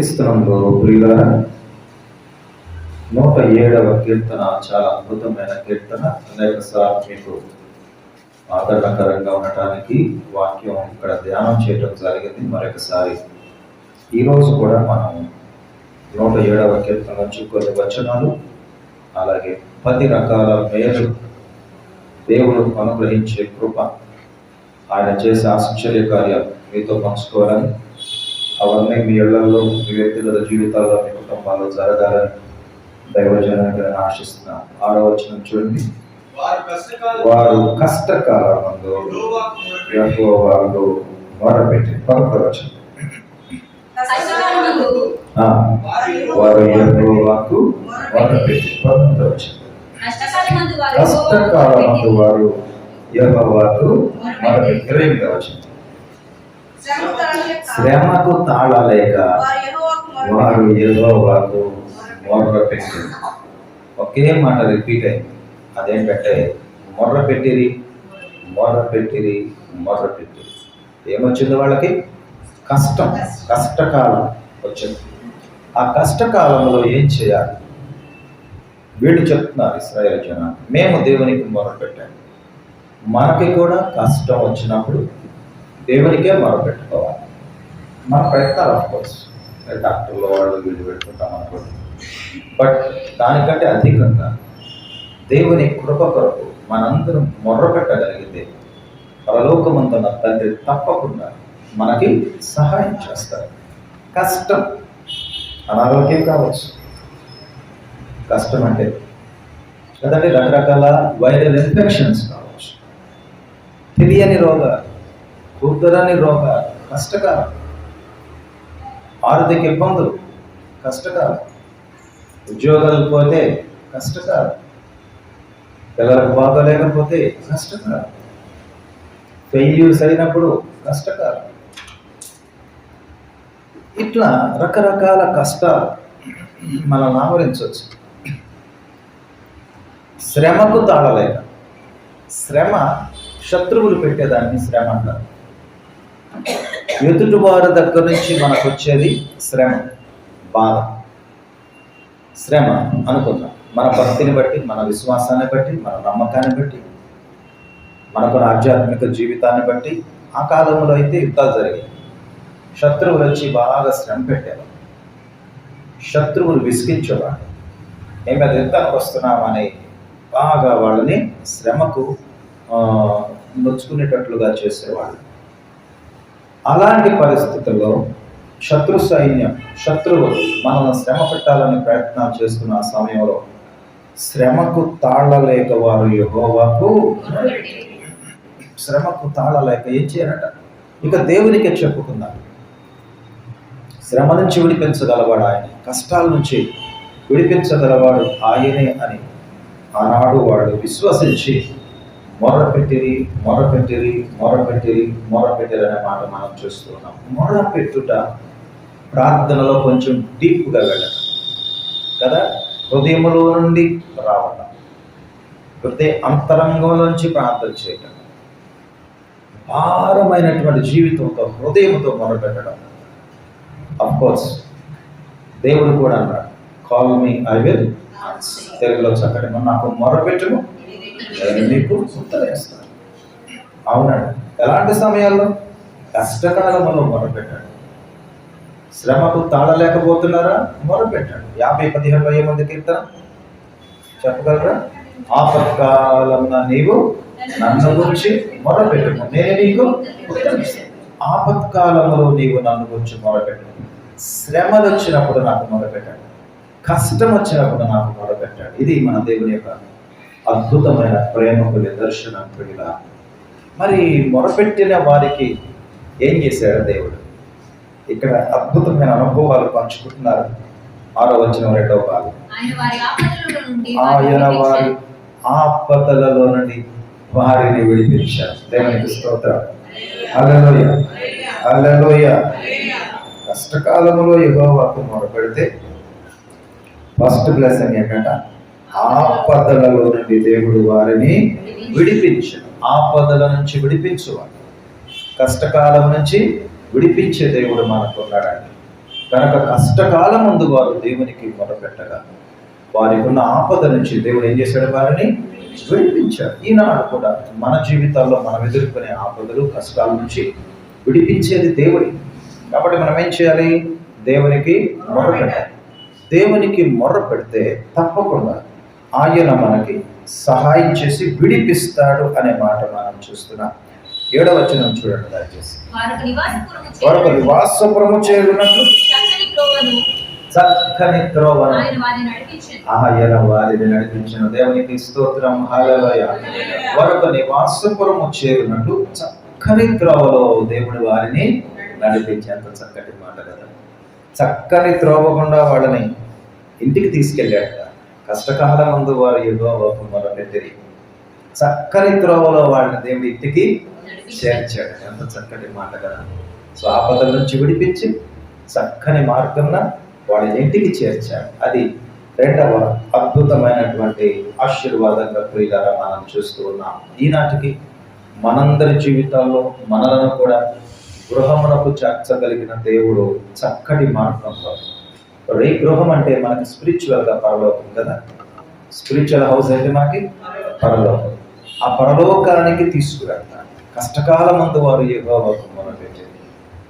కీర్తిస్తున్నాం ప్రియులారా? నూట ఏడవ కీర్తన చాలా అద్భుతమైన కీర్తన. అనేక సార్లు మీకు ఆదరణకరంగా ఉండటానికి వాక్యం ఇక్కడ ధ్యానం చేయడం జరిగింది. మరొకసారి ఈరోజు కూడా మనం నూట ఏడవ కీర్తన నుంచి కొన్ని వచనాలు అలాగే పది రకాల మేలు దేవుడు అనుగ్రహించే కృప ఆయన చేసే ఆశ్చర్య కార్యాలు మీతో పంచుకోవాలని అవన్నీ మీ ఇళ్ళలో మీ వ్యక్తిగత జీవితాల్లో మీ కుటుంబాల్లో జరగాలని దైవజనాన్ని ఆశిస్తున్నాను ఆరో వచనం చూడండి. వారు కష్టకాలం వారు కష్టకాలమందు యెహోవాకు మొరపెట్టి పదకొండు వచనం కష్టకాలమందు ఆ, వారు యెహోవాకు మొరపెట్టి పదకొండు వచనం నష్టకాలమందు వారు కష్టకాలమందు వారు యెహోవాకు మొరపెట్టి వచనం శ్రమకు తాళలేక వారు యెహోవాకు మొర్రపెట్టి ఒకే మాట రిపీట్ అయింది. అదేంటంటే మొర్ర పెట్టిరి మొర్ర పెట్టిరి మొర్ర పెట్టిరి ఏమొచ్చింది వాళ్ళకి? కష్టం కష్టకాలం వచ్చింది. ఆ కష్టకాలంలో ఏం చేయాలి? వీళ్ళు చెప్తున్నారు ఇస్రాయేల్ జనాలు మేము దేవునికి మొర్ర పెట్టాము మనకి కూడా కష్టం వచ్చినప్పుడు దేవునికే మొరపెట్టుకోవాలి. మన ప్రయత్నాలు ఆఫ్కోర్స్ డాక్టర్లు వాళ్ళు వీళ్ళు పెట్టుకుంటాం అనుకోండి. బట్ దానికంటే అధికంగా దేవుని కృప కొరకు మనందరం మొర్ర పెట్టగలిగితే పరలోకమందున్న తండ్రి తప్పకుండా మనకి సహాయం చేస్తారు. కష్టం అనారోగ్యం కావచ్చు. కష్టం అంటే లేదంటే రకరకాల వైరల్ ఇన్ఫెక్షన్స్ కావచ్చు. తెలియని రోగాలు కుదరని రోగ కష్టకాలం ఆర్థిక ఇబ్బందులు కష్టకాలం ఉద్యోగాలు పోతే కష్టకాలం పిల్లలకు బాగోలేకపోతే కష్టకాలం ఫెయిల్యూర్స్ అయినప్పుడు కష్టకాలం. ఇట్లా రకరకాల కష్టాలు మనం ఆవరించవచ్చు. శ్రమకు తాళలేక శ్రమ శత్రువులు పెట్టేదాన్ని శ్రమ అంటారు. ఎదుటి వారి దగ్గర నుంచి మనకు వచ్చేది శ్రమ బాధ. శ్రమ అనుకుందాం. మన భక్తిని బట్టి మన విశ్వాసాన్ని బట్టి మన నమ్మకాన్ని బట్టి మనకు ఆధ్యాత్మిక జీవితాన్ని బట్టి ఆ కాలంలో అయితే యుద్ధాలు జరిగాయి. శత్రువులు వచ్చి బాగా శ్రమ పెట్టారు శత్రువులు విసిగించేవాడు మేము అది యుద్ధానికి వస్తున్నామని బాగా వాళ్ళని శ్రమకు ఆ, నొచ్చుకునేటట్లుగా చేసేవాళ్ళు. అలాంటి పరిస్థితుల్లో శత్రు సైన్యం శత్రువు మనల్ని శ్రమ పెట్టాలని ప్రయత్నాలు చేస్తున్న ఆ సమయంలో శ్రమకు తాళలేక వారు యహోవాకు శ్రమకు తాళలేక ఏం చేయరట? ఇక దేవునికే చెప్పుకుందాం. శ్రమ నుంచి విడిపించగలవాడు ఆయన కష్టాల నుంచి విడిపించగలవాడు ఆయనే అని ఆనాడు వాడు విశ్వసించి మొరపెట్టిరి మొరపెట్టిరి మొరపెట్టిరి మొరపెట్టిరి అనే మాట మనం చూస్తున్నాం మొరపెట్టుట ప్రార్థనలో కొంచెం డీప్గా వెళ్ళడం కదా? హృదయములో నుండి రావడం హృదయ అంతరంగంలోంచి ప్రార్థన చేయటం. భారమైనటువంటి జీవితంతో హృదయంతో మొరపెట్టడం. అఫ్కోర్స్ దేవుడు కూడా అన్నాడు కాల్ మీ ఐ విల్ తెలుగులో చక్కటి నాకు మొరపెట్టును నేను అవునండి. ఎలాంటి సమయాల్లో? కష్టకాలంలో మొరపెట్టాడు. శ్రమకు తాళలేకపోతున్నారా? మొరపెట్టాడు. యాభై పదిహేనులో మంది కీర్తన. చెప్పగలరా? ఆపత్కాలమున నీవు నన్ను గురించి మొరపెట్టుము నేను నీకు ఆపత్కాలంలో నీవు నన్ను గురించి మొరపెట్టు శ్రమలు వచ్చినప్పుడు నాకు మొరపెట్టాడు. కష్టం వచ్చినప్పుడు నాకు మొరపెట్టాడు. ఇది మన దేవుని యొక్క అద్భుతమైన ప్రేమకు నిదర్శనం ప్రియుల మరి మొరపెట్టిన వారికి ఏం చేశాడు దేవుడు? ఇక్కడ అద్భుతమైన అనుభవాలు పంచుకుంటున్నారు. ఆరో వచ్చిన రెండవ భాగం. ఆయన వారి ఆపదలలో నుండి వారిని విడిపించారు. దేవునికి స్తోత్రం. హల్లెలూయ. హల్లెలూయ. కష్టకాలంలో యెహోవాకు మొరపెడితే ఫస్ట్ బ్లెస్సింగ్ ఏంటంటే? ఆపదలలో నుండి దేవుడు వారిని విడిపించను. ఆపదల నుంచి విడిపించువాడు. కష్టకాలం నుంచి విడిపించే దేవుడు మనకు ఉన్నాడండి. కనుక కష్టకాలం ముందు వారు దేవునికి మొదపెట్టగా వారికి ఉన్న ఆపద నుంచి దేవుడు ఏం చేశాడు వారిని? విడిపించాడు. ఈనాడు కూడా మన జీవితాల్లో మనం ఎదుర్కొనే ఆపదలు కష్టాల నుంచి విడిపించేది దేవుడి. కాబట్టి మనం ఏం చేయాలి? దేవునికి మొర్ర పెట్టాలి దేవునికి మొర్ర పెడితే తప్పకుండా ఆయన మనకి సహాయం చేసి విడిపిస్తాడు అనే మాట మనం చూస్తున్నాం. ఏడవ వచనం చూడండి దయచేసి. వారికి నివాసపురము వారు నివాసపురము చేరున్నట్లు చక్కని త్రోవను ఆయన వారిని నడిపించెను. దేవునికి స్తోత్రం. హల్లెలూయా. వరొక నివాసపురము చేరినట్టు చక్కని త్రోవలో దేవుడు వారిని నడిపించేంత చక్కటి మాట కదా. చక్కని త్రోవ గుండా వాళ్ళని ఇంటికి తీసుకెళ్ళాడట. కష్టకాలం ముందు వారు ఏదో మొదలెట్టిరి చక్కని త్రోవలో వాళ్ళని దేవుడి ఇంటికి చేర్చాడు. ఎంత చక్కటి మాట కదా. సో ఆపదల నుంచి విడిపించి చక్కని మార్గంన వాళ్ళ ఇంటికి చేర్చాడు. అది రెండవ అద్భుతమైనటువంటి ఆశీర్వాదంగా ప్రియులారా మనం చూస్తూ ఉన్నాం. ఈనాటికి మనందరి జీవితాల్లో మనలను కూడా గృహమునకు చేర్చగలిగిన దేవుడు చక్కటి మార్గంలో రే గృహం అంటే మనకి స్పిరిచువల్గా పరలోకం కదా? స్పిరిచువల్ హౌస్ అంటే మనకి పరలోకం. ఆ పరలోకానికి తీసుకువెళ్తాడు కష్టకాలం ముందు వారు యెహోవాకు మొదలుపెట్టారు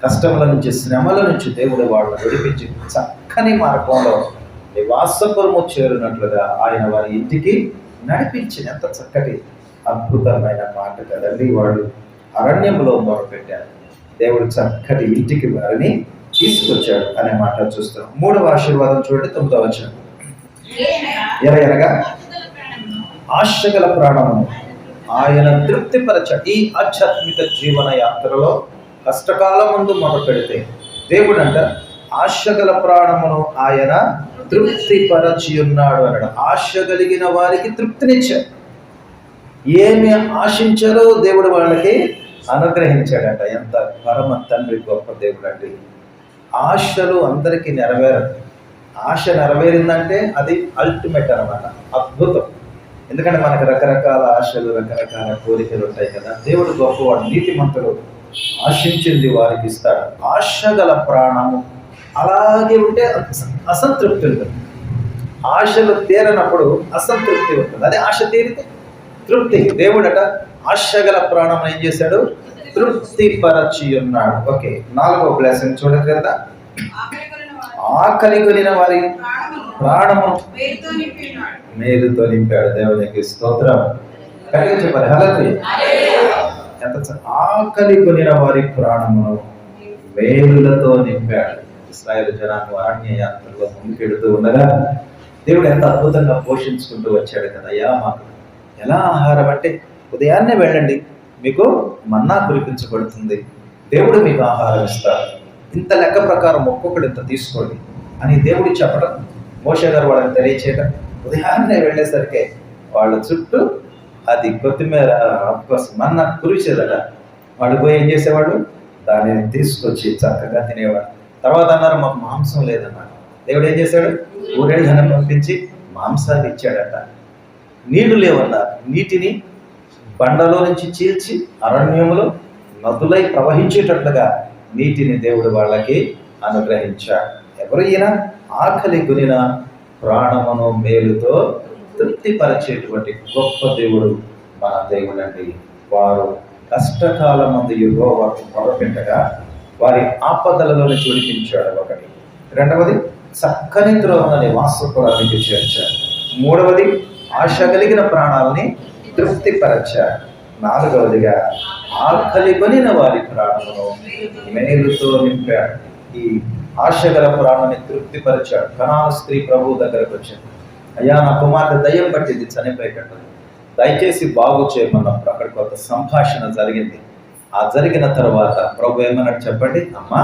కష్టముల నుంచి శ్రమల నుంచి దేవుడు వాళ్ళు విడిపించి చక్కని మార్గంలో నివాసపురము చేరినట్లుగా ఆయన వారి ఇంటికి నడిపించిన ఎంత చక్కటి అద్భుతమైన మాట కదండి వాళ్ళు. అరణ్యంలో మొదలుపెట్టారు దేవుడు చక్కటి ఇంటికి వారిని తీసుకొచ్చాడు అనే మాట చూస్తాం. మూడవ ఆశీర్వాదం చూడండి తొమ్మిదవ వచ్చాడు ఎర ఎరగా ప్రాణమును ఆశగల ప్రాణము ఆయన తృప్తిపరచ ఈ ఆధ్యాత్మిక జీవన యాత్రలో కష్టకాలం ముందు మొదలు పెడితే దేవుడంట ఆశగల ప్రాణమును ఆయన తృప్తిపరచి ఉన్నాడు అన్నాడు ఆశ కలిగిన వారికి తృప్తినిచ్చాడు. ఏమి ఆశించారో దేవుడు వాళ్ళకి అనుగ్రహించాడట. ఎంత పరమ తండ్రి గొప్ప దేవుడు అండి ఆశలు అందరికీ నెరవేరదు ఆశ నెరవేరిందంటే అది అల్టిమేట్ అనమాట అద్భుతం. ఎందుకంటే మనకు రకరకాల ఆశలు రకరకాల కోరికలు ఉంటాయి కదా. దేవుడు గొప్పవాడు నీతిమంతుడు ఆశించింది వారికి ఇస్తాడు. ఆశ గల ప్రాణము అలాగే ఉంటే అసంతృప్తి ఉంటుంది. ఆశలు తీరనప్పుడు అసంతృప్తి ఉంటుంది. అదే ఆశ తీరితే తృప్తి. దేవుడట ఆశ గల ప్రాణం ఏం చేశాడు? తృప్తి పరచి ఉన్నాడు ఓకే నాలుగో బ్లెస్సింగ్ చూడండి కదా ఆకలి కొనిన వారి ప్రాణము మేలుతో నింపాడు. దేవునికి స్తోత్రం. కలిగి చెప్పాలి హలకి ఎంత ఆకలి కొనిన వారి ప్రాణమును మేలులతో నింపాడు. ఇస్రాయేల్ జనాన్ని అరణ్య యాత్రలో ముందుకెడుతూ ఉండగా దేవుడు ఎంత అద్భుతంగా పోషించుకుంటూ వచ్చాడు కదయ్యా మాకు ఎలా ఆహారం అంటే ఉదయాన్నే వెళ్ళండి. మీకు మన్నా కురిపించబడుతుంది. దేవుడు మీకు ఆహారం ఇస్తారు. ఇంత లెక్క ప్రకారం ఒక్కొక్కడు ఇంత తీసుకోండి అని దేవుడు చెప్పడం మోషే గారు వాళ్ళని తెలియచేయడం. ఉదయాన్నే వెళ్ళేసరికి వాళ్ళ చుట్టూ అది కొత్తిమీర అఫ్కోర్స్ మన్నా కురిచేదట. వాళ్ళు పోయి ఏం చేసేవాడు దానిని తీసుకొచ్చి చక్కగా తినేవాడు తర్వాత అన్నారు మాకు మాంసం లేదన్నాడు దేవుడు ఏం చేశాడు? ఊరేళ్ళని పంపించి మాంసాన్ని ఇచ్చాడట. నీళ్ళు లేవన్నారు. నీటిని బండలో నుంచి చీల్చి అరణ్యములో నదులై ప్రవహించేటట్లుగా నీటిని దేవుడు వాళ్ళకి అనుగ్రహించాడు. ఎవరైనా ఆకలి గురిన ప్రాణమును మేలుతో తృప్తిపరిచేటువంటి గొప్ప దేవుడు మన దేవుడండి. వారు కష్టకాలం మంది యుగో వారు మొదలుపెట్టగా వారి ఆపదలలో నుంచి విడిపించాడు ఒకటి. రెండవది చక్కని త్రోవని కూడా చేర్చాడు. మూడవది ఆశ కలిగిన ప్రాణాలని తృప్తిపరచాడు నాలుగవదిగా ఆకలి కొనిన వారి ప్రాణమును మేలుతో నింపాడు ఈ ఆశ గల ప్రాణాన్ని తృప్తిపరిచాడు కణాను స్త్రీ ప్రభు దగ్గరకు వచ్చింది అయ్యా నా కుమార్తె దయ్యం పట్టింది చనిపోయేటట్టు దయచేసి బాగు చేయమన్నప్పుడు అక్కడ కొంత సంభాషణ జరిగింది. ఆ జరిగిన తర్వాత ప్రభు ఏమన్నట్టు చెప్పండి? అమ్మా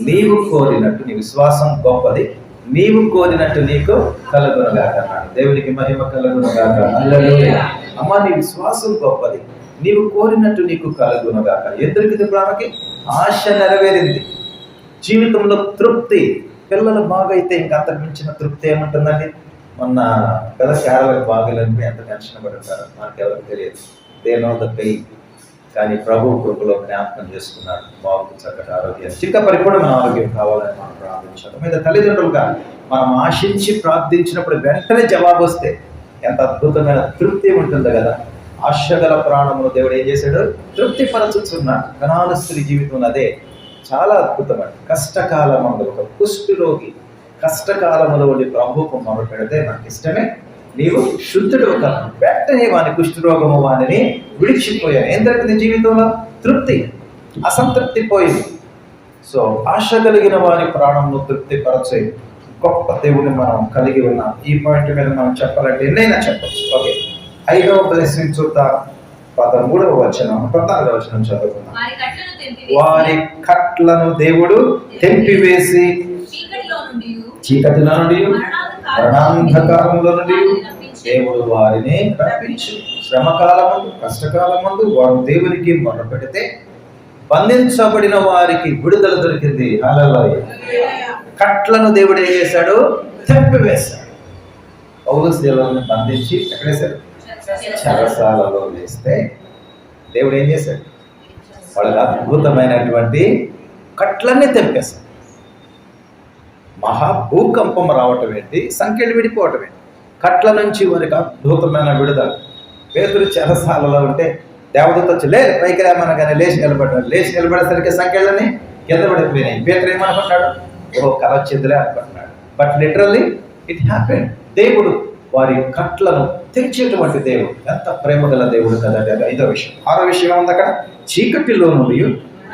నీవు కోరినట్టు నీ విశ్వాసం గొప్పది. నీవు కోరినట్టు నీకు కలుగునుగాక అన్నాడు. దేవునికి మహిమ కలుగునుగాక. హల్లెలూయా. అమ్మా నీ విశ్వాసం గొప్పది. నీవు కోరినట్టు నీకు కలుగునగాక. ఎదురికి ప్రాణకి ఆశ నెరవేరింది. జీవితంలో తృప్తి. పిల్లలు బాగైతే ఇంకా అంతకు మించిన తృప్తి ఏముంటుందండి? మొన్న కదా కేరళకు బాగలేని ఎంత టెన్షన్ పడుతారు మనకు తెలియదు. దే నో ద పెయిన్ కానీ ప్రభు కృపలో జ్ఞాపకం చేసుకున్నాడు బాబుకు చక్కటి ఆరోగ్యం. చిక్క పరిపూర్ణ ఆరోగ్యం కావాలని మనం ప్రార్థించాలి. మీద తల్లిదండ్రులుగా మనం ఆశించి ప్రార్థించినప్పుడు వెంటనే జవాబు వస్తే ఎంత అద్భుతమైన తృప్తి ఉంటుంది కదా. ఆశగల ప్రాణములు దేవుడు ఏం చేశాడు? తృప్తి పరచుచున్నాడు కణాలు స్త్రీ జీవితం అదే చాలా అద్భుతమైన కష్టకాలమందు ఒక కుష్ఠరోగి కష్టకాలములో ఉండి ప్రభుకు మొదలు పెడితే నాకు ఇష్టమే. నీవు శుద్ధుడు ఒక వెంటనే వాని కుష్ఠరోగము వానిని విడిచిపోయాను ఏం జరిగింది జీవితంలో? తృప్తి అసంతృప్తి పోయింది. సో ఆశ కలిగిన వారి ప్రాణంలో తృప్తి పరచే గొప్ప దేవుడిని మనం కలిగి ఉన్నాం. ఈ పాయింట్ మీద మనం చెప్పాలంటే ఎన్నైనా చెప్పచ్చు. ఓకే ఐదవ బ్లెస్సింగ్ చూద్దాం. పదమూడవ వచనం పద్నాలుగవ వచనం చదువుకుందాం. వారి కట్లను తెంపివేసి వారి కట్లను దేవుడు తెంపివేసి చీకటిలో నుండి చీకటిలో నుండి దేవుడు వారిని రప్పించు. శ్రమకాలమందు కష్టకాలమందు వారు దేవునికి మొర పెడితే బంధించబడిన వారికి విడుదల దొరికింది. హల్లెలూయా కట్లను దేవుడు ఏం చేశాడు? తెప్పివేశాడు పౌలు దేవుని బంధించి ఎక్కడేశాడు చరసాలలో వేస్తే దేవుడు ఏం చేశాడు? వాళ్ళకి అద్భుతమైనటువంటి కట్లన్నీ తెప్పేశాడు. మహా భూకంపం రావటం ఏంటి? సంఖ్యలు విడిపోవటం ఏంటి? కట్ల నుంచి వారికి అద్భుతమైన విడుదల. పేదలు చెరసాలలో ఉంటే దేవదూత వచ్చి లే పైకి రామనగానే లేచి నిలబడ్డాడు. లేచి నిలబడేసరికి సంఖ్యలని కింద పడిపోయినాయి. పేదలు ఏమనుకుంటాడు ఓ కల వచ్చిందిలే అనుకుంటున్నాడు. బట్ లిటరల్లీ ఇట్ హ్యాపెన్ దేవుడు వారి కట్లను తెరిచేటువంటి దేవుడు. ఎంత ప్రేమ గల దేవుడు కదండి అది. ఐదో విషయం. ఆరో విషయం ఉంది అక్కడ? చీకటిలో నుండి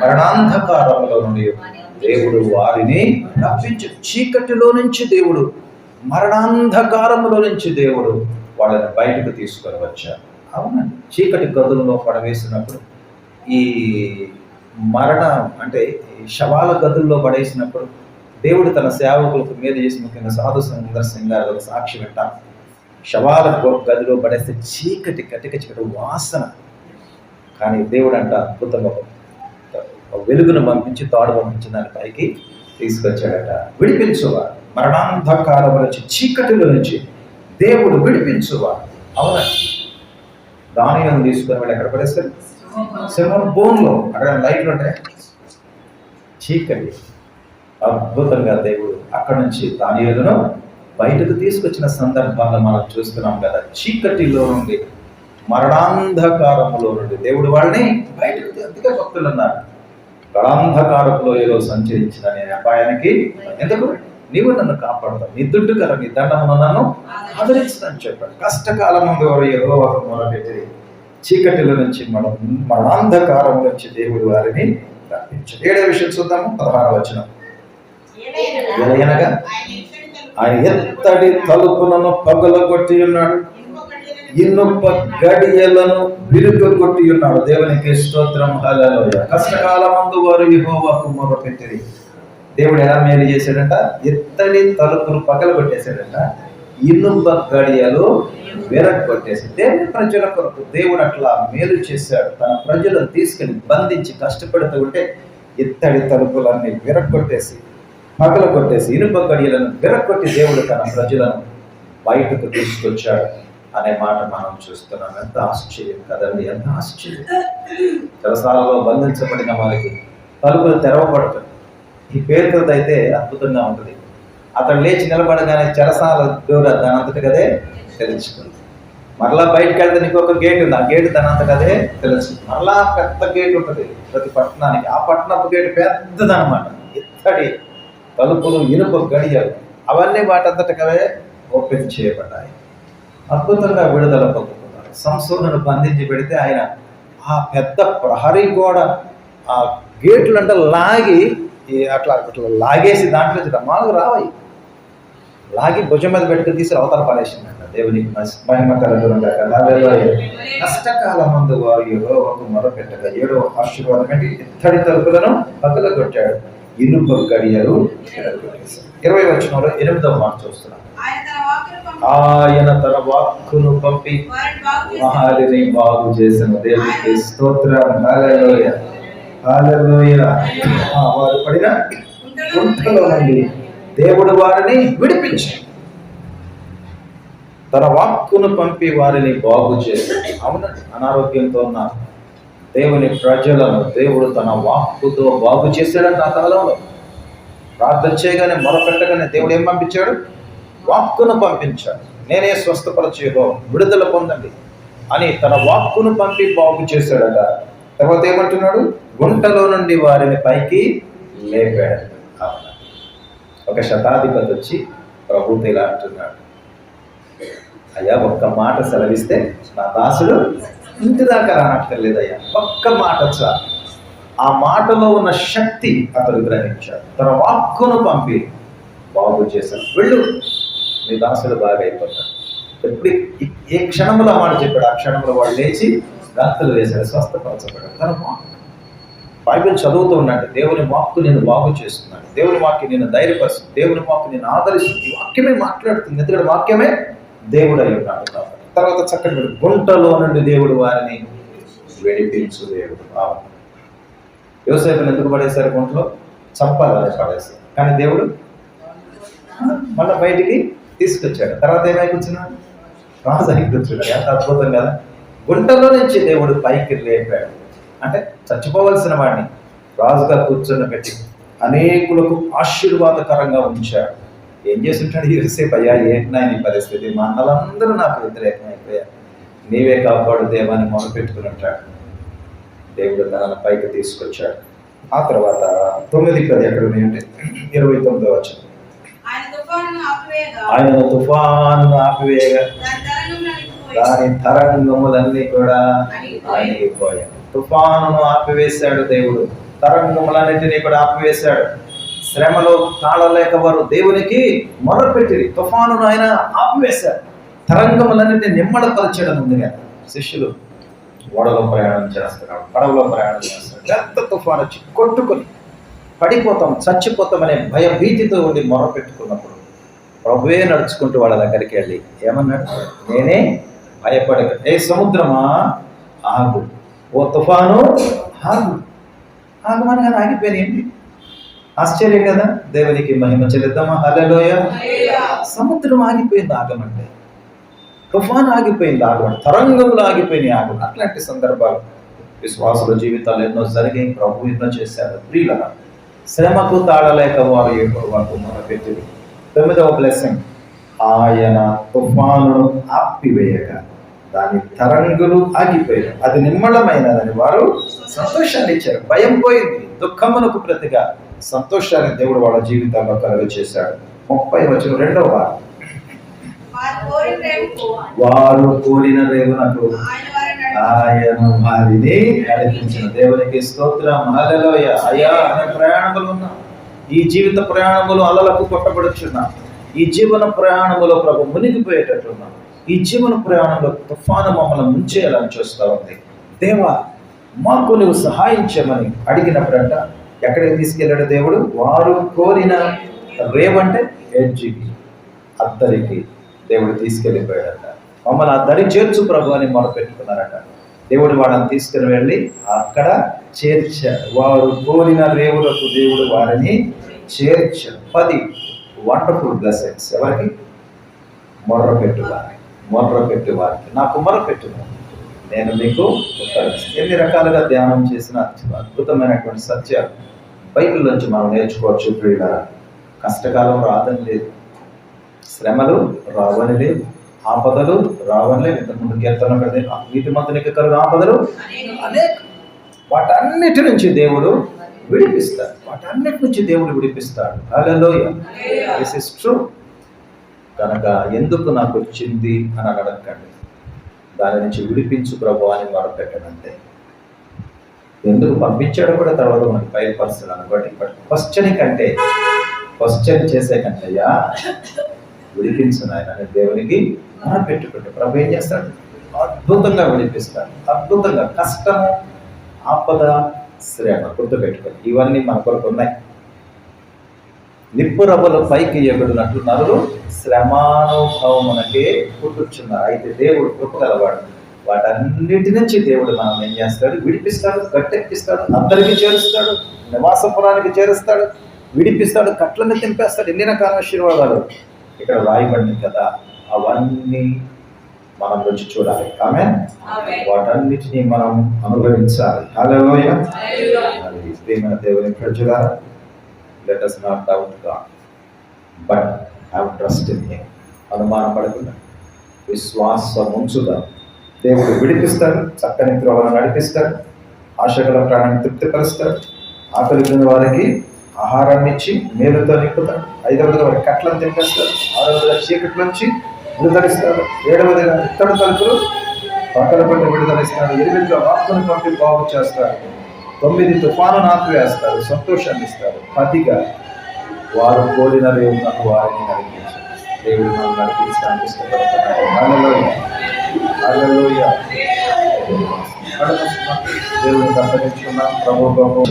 మరణాంధకారంలో నుండి దేవుడు వారిని రప్పించు. చీకటిలో నుంచి దేవుడు మరణాంధకారంలో నుంచి దేవుడు వాళ్ళని బయటకు తీసుకొని వచ్చారు. అవునండి. చీకటి గదుల్లో పడవేసినప్పుడు ఈ మరణ అంటే శవాల గదుల్లో పడేసినప్పుడు దేవుడు తన సేవకులకు మీద చేసి ముఖ్యంగా సాధు సింగ్ గారు ఒక సాక్షి వింటాం శవాల గదిలో పడేస్తే చీకటి కటిక చీకటి వాసన. కానీ దేవుడు అంట అద్భుతంగా వెలుగును పంపించి తాడు పంపించి దాని పైకి తీసుకొచ్చాడట. విడిపించువా. మరణాంధకారం నుంచి చీకటిలో నుంచి దేవుడు విడిపించువా. అవునా? దానిని తీసుకొని వెళ్ళి ఎక్కడ పడేస్తారు? సింహం బోన్లో. అక్కడ లైట్లు ఉంటాయి? చీకటి. అద్భుతంగా దేవుడు అక్కడ నుంచి దానియులను బయటకు తీసుకొచ్చిన సందర్భాలను మనం చూస్తున్నాం కదా. చీకటిలో నుండి మరణాంధకారములో నుండి దేవుడు వాళ్ళని బయటకు అందుకే భక్తులు అన్నారు. గళాంధకారపులో ఏదో సంచరించిన నేను అపాయానికి? ఎందుకు? నీవు నన్ను కాపాడతావు. నీ దుడ్డు కదా నీ దండమును నన్ను ఆదరించదని చెప్పాడు. కష్టకాలం ముందు ఏదో ఒక మొదలుపెట్టి చీకటిలో నుంచి మనం మరణాంధకారం నుంచి దేవుడు వారిని రప్పించాడు. ఏడో విషయం చూద్దాము పదహారు వచనం. ఎలయనగా ఆయన ఎత్తడి తలుపులను పగలగొట్టి ఉన్నాడు. ఇనుప గడియలను విరుగొట్టి ఉన్నాడు. దేవునికి స్తోత్రం. హల్లెలూయా. కష్టకాలమందు వారు యెహోవాకు మొరపెట్టిరి. దేవుడు ఎలా మేలు చేశాడంట? ఎత్తడి తలుపులు పగలగొట్టేశాడంట. ఇనుప గడియలు విరగొట్టేసి దేవుని ప్రజల కొరకు దేవుడు అట్లా మేలు చేశాడు. తన ప్రజలను తీసుకెళ్ళి బంధించి కష్టపడుతూ ఉంటే ఎత్తడి తలుపులన్నీ విరగొట్టేసి పగల కొట్టేసి ఇనుప గడియలను విరక్కొట్టి దేవుడు తన ప్రజలను బయటకు తీసుకొచ్చాడు అనే మాట మనం చూస్తున్నాం. ఎంత ఆశ్చర్యం కదండి ఎంత ఆశ్చర్యం. చెరసాలలో బంధించబడిన వారికి తలుపులు తెరవబడతాయి ఈ పేరుతో అయితే అద్భుతంగా ఉంటుంది. అతడు లేచి నిలబడగానే చెరసాల దేవుడు దానంతటి కదే తెలుసుకుంది మరలా బయటకు వెళ్తే ఒక గేట్ ఉంది. ఆ గేట్ దానంతటి కదే తెలుసు మరలా పెద్ద గేట్ ఉంటుంది. ప్రతి పట్టణానికి. ఆ పట్టణపు గేట్ పెద్దదన్నమాట. ఇత్తడి. తలుపులు ఇనుప గడియలు. అవన్నీ వాటంతటకవే ఓపెన్ చేయబడ్డాయి. అద్భుతంగా విడుదల పొందుకున్నారు. సంశోధనను బంధించి పెడితే ఆయన ఆ పెద్ద ప్రహరీ గోడ ఆ గేట్లు అంటే లాగి అట్లా అట్లా లాగేసి దాంట్లో రమాలు రావాయి లాగి భుజం మీద పెట్టుకుని తీసి అవతల పడేసిందంట. దేవునికి మస్- మహిమ కలుగునుగా కష్టకాలం ముందు ఒక యెహోవాకు మొరపెట్టగా ఏడో ఆశీర్వాదం అంటే ఇత్తడి తలుపులను పక్కన కొట్టాడు ఇనుప గడియలు ఇరవై వచ్చిన ఎనిమిదవ మాట చూస్తున్నాం. ఆయన తన వాక్కును పంపి వారిని బాగు మహారిని బాగు చేసిన దేవునికి స్తోత్రం. హల్లెలూయా. హల్లెలూయా. వారు పడిన గుంటలో నుండి దేవుడు వారిని విడిపించాడు తన వాక్కును పంపి వారిని బాగు చేశాడు అవునండి అనారోగ్యంతో ఉన్న దేవుని ప్రజలను దేవుడు తన వాక్కుతో బాగు చేశాడంట ఆ కాలంలో. ప్రార్థన చేయగానే మొరపెట్టగానే దేవుడు ఏం పంపించాడు? వాక్కును పంపించాడు. నేనే స్వస్థపరచేయో విడుదల పొందండి అని తన వాక్కును పంపి బాగు చేశాడట. తర్వాత ఏమంటున్నాడు? గుంటలో నుండి వారిని పైకి లేపాడు. ఒక శతాధిపతి వచ్చి ప్రభుత్వ ఇలా అంటున్నాడు. అయ్యా ఒక్క మాట సెలవిస్తే నా దాసుడు ఇంటి దాకా రానక్కర్లేదయ్యా ఒక్క మాట చాలు. ఆ మాటలో ఉన్న శక్తి అతడు గ్రహించాడు. తన వాక్కును పంపి బాగు చేశాడు. వెళ్ళు. నీ దాసుడు బాగా అయిపోతాడు. ఎప్పుడు ఏ క్షణంలో ఆ మాట చెప్పాడు? ఆ క్షణంలో వాడు లేచి గంతులు వేశాడు స్వస్థపరచబడ్డాడు. తన వాక్. బైబిల్ చదువుతూ ఉన్నాడు దేవుని వాక్కు నేను బాగు చేస్తున్నాడు దేవుని వాక్య నేను ధైర్యపరుస్తుంది దేవుని వాక్కు నేను ఆదరిస్తుంది ఈ వాక్యమే మాట్లాడుతుంది. ఎందుకంటే వాక్యమే దేవుడు అయి ఉన్నాడు తర్వాత చక్కటి గుంటలో నుండి దేవుడు వారిని వెడిపించు దేవుడు. యోసేపుని ఎందుకు పడేశారు గుంటలో? చంపాలని పడేశారు. కానీ దేవుడు మళ్ళీ బయటికి తీసుకొచ్చాడు. తర్వాత ఏమై కూర్చున్నాడు రాజు అయి కూర్చున్నాడు ఎంత అద్భుతం కదా. గుంటలో నుంచి దేవుడు పైకి లేపాడు. అంటే చచ్చిపోవలసిన వాడిని రాజుగా కూర్చొని పెట్టి అనేకులకు ఆశీర్వాదకరంగా ఉంచాడు. ఏం చేసి ఉంటాడు యూసేపు అయ్యా ఏంటన్నా నీ పరిస్థితి? మా అన్నలందరూ నాకు వ్యతిరేకమైపోయారు. నీవే కాపాడు దేవాన్ని మొదలుపెట్టుకుని ఉంటాడు. దేవుడు తనను పైకి తీసుకొచ్చాడు. ఆ తర్వాత తొమ్మిది పది ఎక్కడ ఉన్నాయంటే ఇరవై తొమ్మిదో వచ్చింది ఆయన తుఫాను ఆపివేయగా. దాని తరంగములన్నీ కూడా ఆగిపోయాయి తుఫానును ఆపివేశాడు దేవుడు. తరంగములన్నిటినీ కూడా ఆపివేశాడు. శ్రమలో తాళలేక వారు దేవునికి మొరపెట్టిరి తుఫాను ఆయన ఆపివేశారు. తరంగములన్నింటినీ నిమ్మడపరచడం ఉంది శిష్యులు ఓడలో ప్రయాణం చేస్తున్నాడు పడవలో ప్రయాణం చేస్తున్నాడు పెద్ద తుఫాను వచ్చి కొట్టుకొని పడిపోతాం చచ్చిపోతామనే భయభీతితో ఉండి మొరపెట్టుకున్నప్పుడు ప్రభువే నడుచుకుంటూ వాళ్ళ దగ్గరికి వెళ్ళి ఏమన్నాడు? నేనే భయపడక ఏ సముద్రమా? ఆగు. ఓ తుఫాను ఆగు. ఆగమని కానీ ఆగిపోయినాయండి ఆశ్చర్యం కదా? దేవునికి మహిమ చెల్లిద్దామా? హలోయ సముద్రం ఆగిపోయింది ఆగమంటే తుఫాన్ ఆగిపోయింది ఆగమంటే తరంగములు ఆగిపోయినాయి ఆగం అట్లాంటి సందర్భాలు. విశ్వాసుల జీవితాలు ఎన్నో జరిగాయి. ప్రభు ఎన్నో చేశారు ప్రియుల శ్రమకు తాళలేక వారు ఎప్పుడు వారు మొదలుపెట్టింది తొమ్మిదవ బ్లెస్సింగ్ ఆయన తుఫానును ఆపివేయగా దాని తరంగులు ఆగిపోయారు అది నిమ్మళమైనదని వారు సంతోషాన్ని ఇచ్చారు. భయం పోయింది. దుఃఖమునకు ప్రతిగా. సంతోషాన్ని దేవుడు వాళ్ళ జీవితాల్లో కలుగ చేశాడు. ముప్పై వచ్చిన రెండవ వారం కోరిన రేవునకు ఆయన వారిని నడిపించిన దేవునికి స్తోత్రం. హల్లెలూయ. అయ్యా అనే ప్రయాణములు ఉన్నా. ఈ జీవిత ప్రయాణములు అలలకు కొట్టబడుచున్నా. ఈ జీవన ప్రయాణములో ప్రభు మునిగిపోయేటట్టున్నా. ఈ జీవన ప్రయాణంలో తుఫాను మమ్మల్ని ముంచేయాలని చూస్తూ ఉంది. దేవా మాకు నువ్వు సహాయం చేయమని అడిగినప్పుడంట ఎక్కడికి తీసుకెళ్ళాడు దేవుడు? వారు కోరిన రేవంటే ఎడ్జికి అద్దరికి దేవుడు తీసుకెళ్ళిపోయాడట. మమ్మల్ని అద్దరి చేర్చు ప్రభు అని మొదలు పెట్టుకున్నారట దేవుడు వాళ్ళని తీసుకుని వెళ్ళి అక్కడ చేర్చారు వారు కోరిన రేవులకు దేవుడు వారిని చేర్చారు పది వండర్ఫుల్ బ్లెస్సింగ్స్ ఎవరికి? మొర్ర పెట్టు వారికి మొర్ర పెట్టు వారికి నాకు మొర్ర పెట్టు నేను మీకు. ఎన్ని రకాలుగా ధ్యానం చేసిన అద్భుతమైనటువంటి సత్యాలు బైబిల్ నుంచి మనం నేర్చుకోవచ్చు ప్రియుల కష్టకాలం రాదని లేదు. శ్రమలు రావని లేదు. ఆపదలు రావని లేదు. ఇంతకుముందు కీర్తన ఒకటి వీటి మధ్య కలుగు ఆపదలు? అనేక. వాటన్నిటి నుంచి దేవుడు విడిపిస్తాడు. వాటన్నిటి నుంచి దేవుడు విడిపిస్తాడు. హల్లెలూయా. దిస్ ఇస్ ట్రూ కనుక ఎందుకు నాకు వచ్చింది అని అని అడగండి దాని నుంచి విడిపించు ప్రభు అని మొరపెట్టడంతే ఎందుకు పంపించాడు కూడా తర్వాత మనకి పర్సన్ బట్టి బట్ క్వశ్చన్ కంటే క్వశ్చన్ చేసే కంటయ్యా విడిపించు నాయన అని దేవునికి మొరపెట్టుకుంటే ప్రభు ఏం చేస్తాడు? అద్భుతంగా విడిపిస్తాడు. అద్భుతంగా కష్టము ఆపద శ్రమ గుర్తుపెట్టుకోండి. ఇవన్నీ మన కొరకు ఉన్నాయి. నిప్పు రవ్వలు పైకి ఎగుడునట్లు నరులు శ్రమానుభవమునకే పుట్టుచున్నారు. అయితే దేవుడు కృపగలవాడు వాటన్నిటి నుంచి దేవుడు మనం ఏం చేస్తాడు? విడిపిస్తాడు గట్టెక్కిస్తాడు అందరికీ చేరుస్తాడు నివాసపురానికి చేరుస్తాడు విడిపిస్తాడు కట్లని తెంపేస్తాడు. ఎన్ని రకాల ఆశీర్వాదాలు. ఇక్కడ రాయబడింది కదా అవన్నీ మనం రుచి చూడాలి. ఆమె. వాటన్నిటిని మనం అనుభవించాలి. ప్రేమ దేవుని ప్రజలారా let us not doubt God but have trust in him అనుమానపడకుండా విశ్వాసం ఉంచుదా దేవుడు విడిపిస్తాడు చక్కని త్రోవను నడిపిస్తాడు ఆశగల ప్రాణాన్ని తృప్తిపరుస్తాడు. ఆకలి వారికి ఆహారాన్ని ఇచ్చి మేలుతో నింపుతాడు. ఐదవదిగా వారి కట్లను తింపేస్తాడు ఆరవదిగా చీకటి నుంచి విడుదలిస్తాడు ఏడవదిగా ఇత్తడి తలుపులు పక్కన పట్టి విడుదలిస్తాడు. ఎనిమిదిగా వాక్కును పంపి బాగు చేస్తాడు. తొమ్మిది తుఫాను నాపివేస్తారు సంతోషాన్ని ఇస్తారు పదిగా వారు కోరిన రేవునకు వారిని నడిపించారు దేవుడు మనం నడిపించడానికి ఇష్టపడుతున్నారు హల్లెలూయా. హల్లెలూయా. దేవుని అప్పగించుకున్నాం ప్రభు ప్రభు.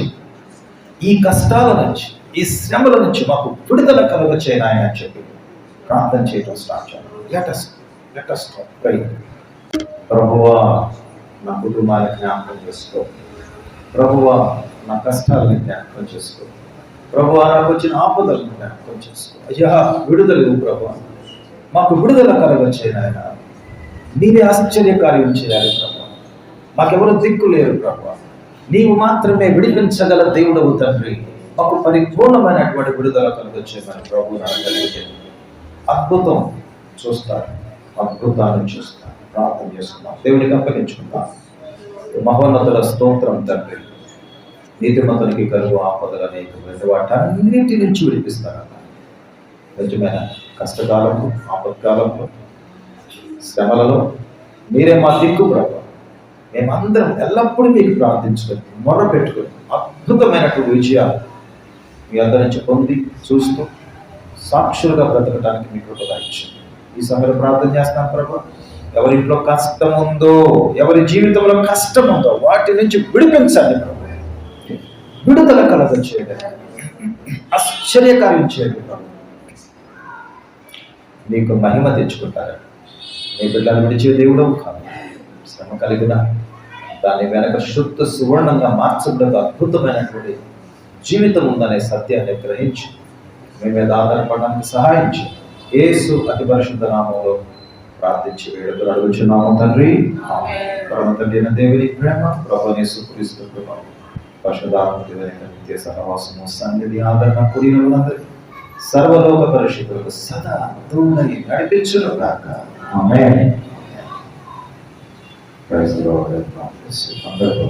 ఈ కష్టాల నుంచి ఈ శ్రమల నుంచి మాకు విడుదల కలుగ చేయనాయని అని చెప్పి ప్రార్థన చేయడం స్టార్ట్ చేయాలి లెటెస్ట్ లెటెస్ట్ ప్రభువా నా కుటుంబాన్ని జ్ఞాపకం చేసుకోండి ప్రభువ నా కష్టాలను జ్ఞాపకం చేసుకో. ప్రభువా నాకు వచ్చిన ఆపదలను జ్ఞాపకం చేసుకో. అయ్యా విడుదల ప్రభు ప్రభువా. మాకు విడుదల కలుగ చేయనాయన నీవే ఆశ్చర్యకార్యం చేయాలి ప్రభు మాకెవరు దిక్కు లేరు ప్రభు నీవు మాత్రమే విడిపించగల దేవుడవు తండ్రి. మాకు పరిపూర్ణమైనటువంటి విడుదల కలుగొచ్చేమని ప్రభు నాకు కలిగింది అద్భుతం చూస్తారు అద్భుతాన్ని చూస్తారు ప్రార్థన చేసుకుందాం దేవునికి అప్పగించుకుందాం మహోన్నతుల స్తోత్రం తండ్రి. నీతిమంతునికి కరువు ఆపదల నీకు వాటన్నిటి నుంచి విడిపిస్తారన్న నిజమైన కష్టకాలంలో ఆపత్కాలంలో శ్రమలలో మీరే మా దిక్కు ప్రభు. మేమందరం ఎల్లప్పుడూ మీకు ప్రార్థించుకొని మొర పెట్టుకొని అద్భుతమైనటువంటి విజయాలు మీ అందరి నుంచి పొంది చూస్తూ సాక్షులుగా బ్రతకడానికి మీకు కృపగా ఇచ్చింది ఈ సమయంలో ప్రార్థన చేస్తాను ప్రభు. ఎవరింట్లో కష్టం ఉందో ఎవరి జీవితంలో కష్టం ఉందో వాటి నుంచి విడిపించండి విడుదల కలగ చేయండి. ఆశ్చర్యకార్యం చేయండి నీకు మహిమ తెచ్చుకుంటారు. నీ బిడ్డలు విడిచే దేవుడు కాదు. శ్రమ కలిగిన దాని వెనక శుద్ధ సువర్ణంగా మార్చబడిన అద్భుతమైనటువంటి జీవితం ఉందనే సత్యాన్ని గ్రహించి మీ మీద ఆధారపడడానికి సహాయించి ఏసు అతి పరిశుద్ధ నామంలో ప్రార్థించి వేడుకలు అడుగుచున్నాము తండ్రి. పరమ తండ్రి దేవుని ప్రేమ ప్రభనేసు క్రీస్తు కృప పరిశుధాత్మక నిత్య సహవాసము సన్నిధి ఆదరణ కూడిన సర్వలోక పరిశుద్ధులకు సదా తోడై నడిపించును కాక ఆమేన్ ప్రైజ్ అందరూ